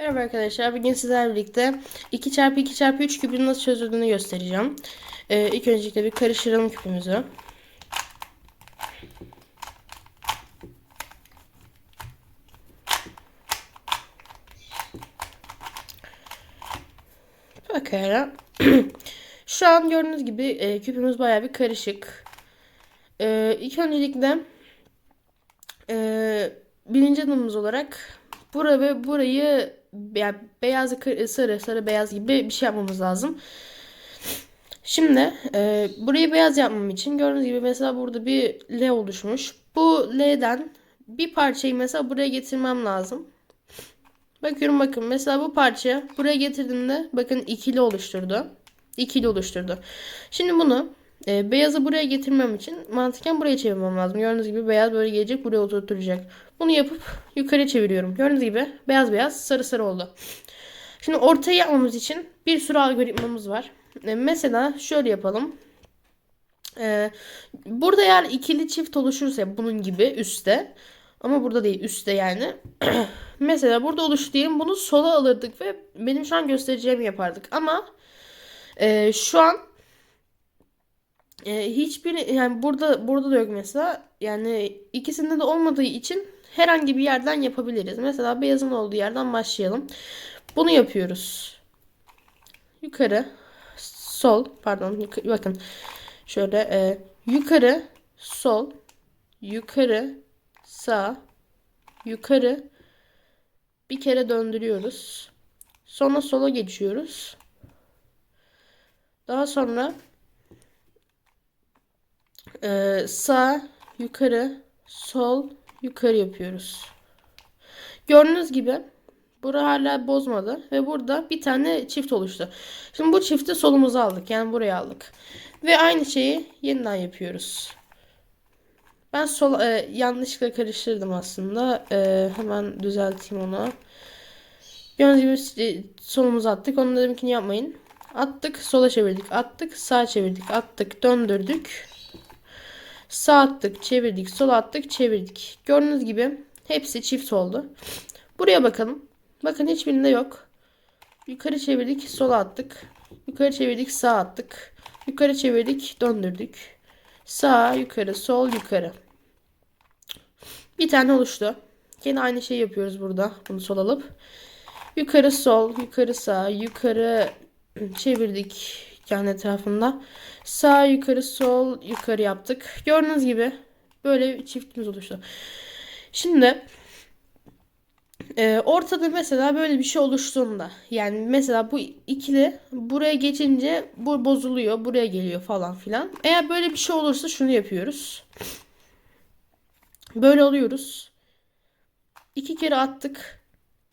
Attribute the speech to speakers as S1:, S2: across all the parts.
S1: Merhaba arkadaşlar. Bugün sizlerle birlikte 2x2x3 küpün nasıl çözüldüğünü göstereceğim. Ee, ilk öncelikle bir karıştıralım küpümüzü. Pekala. Şu an gördüğünüz gibi e, küpümüz bayağı bir karışık. E, ilk öncelikle e, birinci adımımız olarak bura ve burayı yani beyaz sarı sarı beyaz gibi bir şey yapmamız lazım. Şimdi e, burayı beyaz yapmam için gördüğünüz gibi mesela burada bir L oluşmuş. Bu L'den bir parçayı mesela buraya getirmem lazım. Bakıyorum bakın mesela bu parça buraya getirdiğimde bakın ikili oluşturdu. İkili oluşturdu. Şimdi bunu e, beyazı buraya getirmem için mantıken buraya çevirmem lazım. Gördüğünüz gibi beyaz böyle gelecek buraya oturtacak. Bunu yapıp yukarı çeviriyorum. Gördüğünüz gibi beyaz beyaz sarı sarı oldu. Şimdi ortaya yapmamız için bir sürü algoritmamız var. E, mesela şöyle yapalım. E, burada eğer ikili çift oluşursa bunun gibi üstte ama burada değil üstte yani. mesela burada oluştu diyelim bunu sola alırdık ve benim şu an göstereceğimi yapardık. Ama e, şu an e, hiçbir yani burada burada da yok mesela. Yani ikisinde de olmadığı için herhangi bir yerden yapabiliriz. Mesela beyazın olduğu yerden başlayalım. Bunu yapıyoruz. Yukarı, sol, pardon, yukarı, bakın. Şöyle e, yukarı, sol, yukarı, sağ, yukarı bir kere döndürüyoruz. Sonra sola geçiyoruz. Daha sonra e, sağ, yukarı, sol, yukarı yapıyoruz. Gördüğünüz gibi bura hala bozmadı ve burada bir tane çift oluştu. Şimdi bu çifti solumuza aldık. Yani buraya aldık. Ve aynı şeyi yeniden yapıyoruz. Ben sol e, yanlışlıkla karıştırdım aslında. E, hemen düzelteyim onu. Gördüğünüz gibi e, solumuza attık. Onu dedimkini yapmayın. Attık, sola çevirdik. Attık, sağa çevirdik. Attık, döndürdük. Sağ attık, çevirdik, sol attık, çevirdik. Gördüğünüz gibi hepsi çift oldu. Buraya bakalım. Bakın hiçbirinde yok. Yukarı çevirdik, sola attık. Yukarı çevirdik, sağ attık. Yukarı çevirdik, döndürdük. Sağ, yukarı, sol, yukarı. Bir tane oluştu. Yine aynı şeyi yapıyoruz burada. Bunu sol alıp. Yukarı sol, yukarı sağ, yukarı çevirdik kendi etrafında. Sağ yukarı sol yukarı yaptık. Gördüğünüz gibi böyle çiftimiz oluştu. Şimdi e, ortada mesela böyle bir şey oluştuğunda yani mesela bu ikili buraya geçince bu bozuluyor buraya geliyor falan filan. Eğer böyle bir şey olursa şunu yapıyoruz. Böyle alıyoruz. İki kere attık.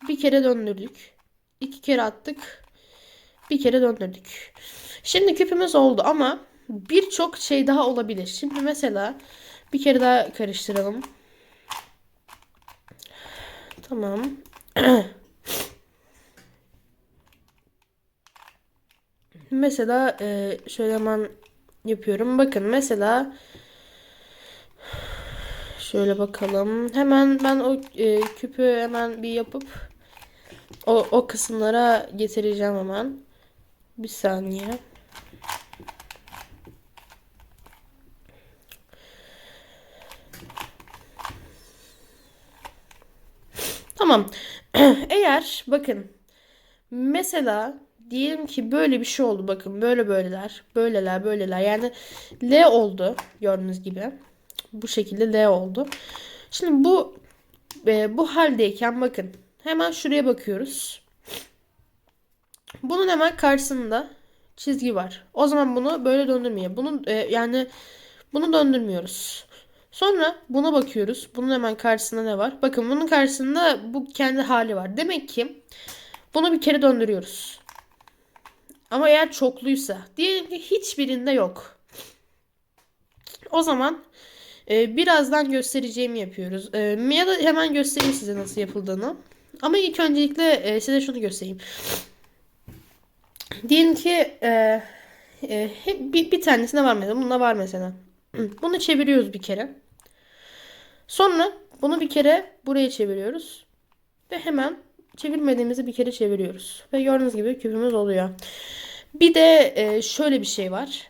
S1: Bir kere döndürdük. İki kere attık. Bir kere döndürdük. Şimdi küpümüz oldu ama birçok şey daha olabilir. Şimdi mesela bir kere daha karıştıralım. Tamam. mesela e, şöyle hemen yapıyorum. Bakın mesela şöyle bakalım. Hemen ben o e, küpü hemen bir yapıp o, o kısımlara getireceğim hemen. Bir saniye. Tamam. Eğer bakın mesela diyelim ki böyle bir şey oldu bakın böyle böyleler böyleler böyleler yani L oldu gördüğünüz gibi bu şekilde L oldu. Şimdi bu e, bu haldeyken bakın hemen şuraya bakıyoruz. Bunun hemen karşısında çizgi var. O zaman bunu böyle döndürmeye. Bunun e, yani bunu döndürmüyoruz. Sonra buna bakıyoruz. Bunun hemen karşısında ne var? Bakın bunun karşısında bu kendi hali var. Demek ki bunu bir kere döndürüyoruz. Ama eğer çokluysa diyelim ki hiçbirinde yok. O zaman e, birazdan göstereceğimi yapıyoruz. E, ya da hemen göstereyim size nasıl yapıldığını. Ama ilk öncelikle e, size şunu göstereyim. Diyelim ki e, e, bir, bir tanesinde var mesela. Bunda var mesela. Bunu çeviriyoruz bir kere. Sonra bunu bir kere buraya çeviriyoruz. Ve hemen Çevirmediğimizi bir kere çeviriyoruz. Ve gördüğünüz gibi küpümüz oluyor. Bir de e, şöyle bir şey var.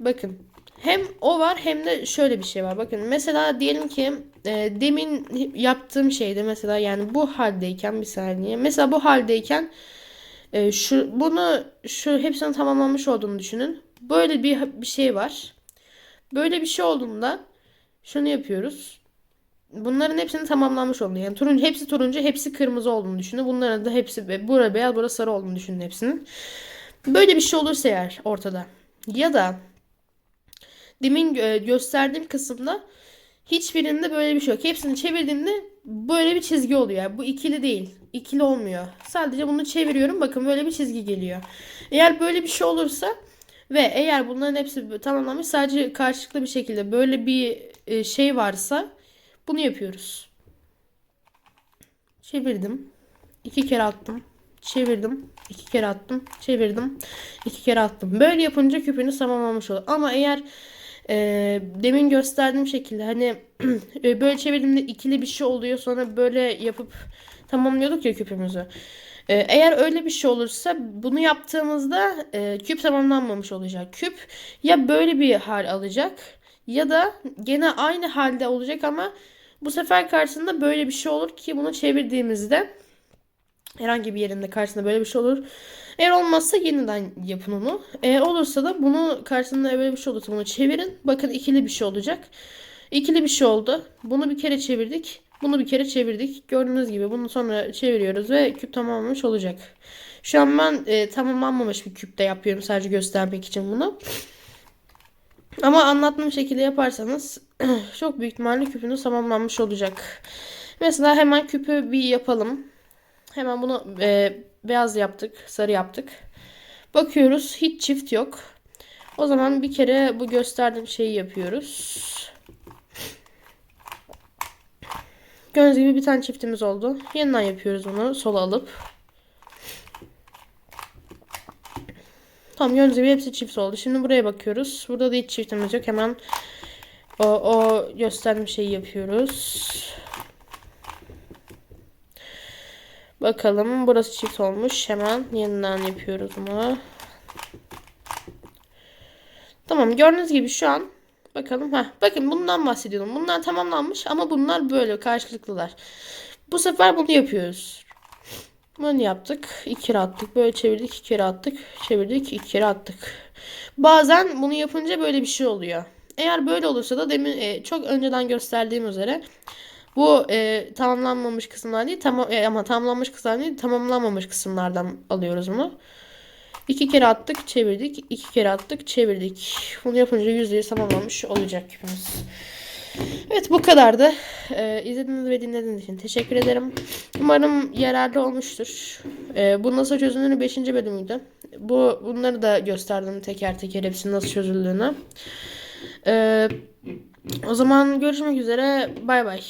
S1: Bakın hem o var hem de şöyle bir şey var. Bakın mesela diyelim ki e, demin yaptığım şeyde mesela yani bu haldeyken bir saniye. Mesela bu haldeyken e, şu bunu şu hepsinin tamamlanmış olduğunu düşünün. Böyle bir bir şey var. Böyle bir şey olduğunda şunu yapıyoruz. Bunların hepsinin tamamlanmış olduğunu yani turuncu hepsi turuncu hepsi kırmızı olduğunu düşünün. Bunların da hepsi bura beyaz bura sarı olduğunu düşünün hepsinin. Böyle bir şey olursa eğer ortada ya da demin gö- gösterdiğim kısımda hiçbirinde böyle bir şey yok. Hepsini çevirdiğimde böyle bir çizgi oluyor. Bu ikili değil. İkili olmuyor. Sadece bunu çeviriyorum. Bakın böyle bir çizgi geliyor. Eğer böyle bir şey olursa ve eğer bunların hepsi tamamlanmış sadece karşılıklı bir şekilde böyle bir e, şey varsa bunu yapıyoruz. Çevirdim. iki kere attım. Çevirdim. iki kere attım. Çevirdim. iki kere attım. Böyle yapınca küpünü tamamlamış olur. Ama eğer e, demin gösterdiğim şekilde hani e, böyle çevirdiğimde ikili bir şey oluyor. Sonra böyle yapıp tamamlıyorduk ya küpümüzü. E, eğer öyle bir şey olursa bunu yaptığımızda e, küp tamamlanmamış olacak. Küp ya böyle bir hal alacak ya da gene aynı halde olacak ama bu sefer karşısında böyle bir şey olur ki bunu çevirdiğimizde herhangi bir yerinde karşısında böyle bir şey olur. Eğer olmazsa yeniden yapın onu. Eğer olursa da bunu karşısında böyle bir şey olursa bunu çevirin. Bakın ikili bir şey olacak. İkili bir şey oldu. Bunu bir kere çevirdik. Bunu bir kere çevirdik. Gördüğünüz gibi bunu sonra çeviriyoruz ve küp tamamlanmış olacak. Şu an ben e, tamamlanmamış bir küpte yapıyorum sadece göstermek için bunu. Ama anlattığım şekilde yaparsanız çok büyük ihtimalle küpünüz tamamlanmış olacak. Mesela hemen küpü bir yapalım. Hemen bunu e, beyaz yaptık, sarı yaptık. Bakıyoruz hiç çift yok. O zaman bir kere bu gösterdiğim şeyi yapıyoruz. Gördüğünüz gibi bir tane çiftimiz oldu. Yeniden yapıyoruz bunu sola alıp. Tamam gördüğünüz gibi hepsi çift oldu. Şimdi buraya bakıyoruz. Burada da hiç çiftimiz yok. Hemen o, o gösterdiğim şeyi yapıyoruz. Bakalım burası çift olmuş. Hemen yeniden yapıyoruz bunu. Tamam gördüğünüz gibi şu an bakalım. Heh, bakın bundan bahsediyordum. Bunlar tamamlanmış ama bunlar böyle karşılıklılar. Bu sefer bunu yapıyoruz. Bunu yaptık. iki kere attık. Böyle çevirdik. iki kere attık. Çevirdik. iki kere attık. Bazen bunu yapınca böyle bir şey oluyor. Eğer böyle olursa da demin e, çok önceden gösterdiğim üzere bu e, tamamlanmamış kısımlar değil tamam e, ama tamamlanmış kısımlar değil tamamlanmamış kısımlardan alıyoruz bunu. İki kere attık çevirdik. iki kere attık çevirdik. Bunu yapınca yüzde tamamlanmış olacak küpümüz. Evet bu kadardı. Ee, izlediğiniz ve dinlediğiniz için teşekkür ederim. Umarım yararlı olmuştur. Ee, bu nasıl çözülür 5. bölümüydü. Bu bunları da gösterdim teker teker hepsinin nasıl çözüldüğünü. Ee, o zaman görüşmek üzere. Bay bay.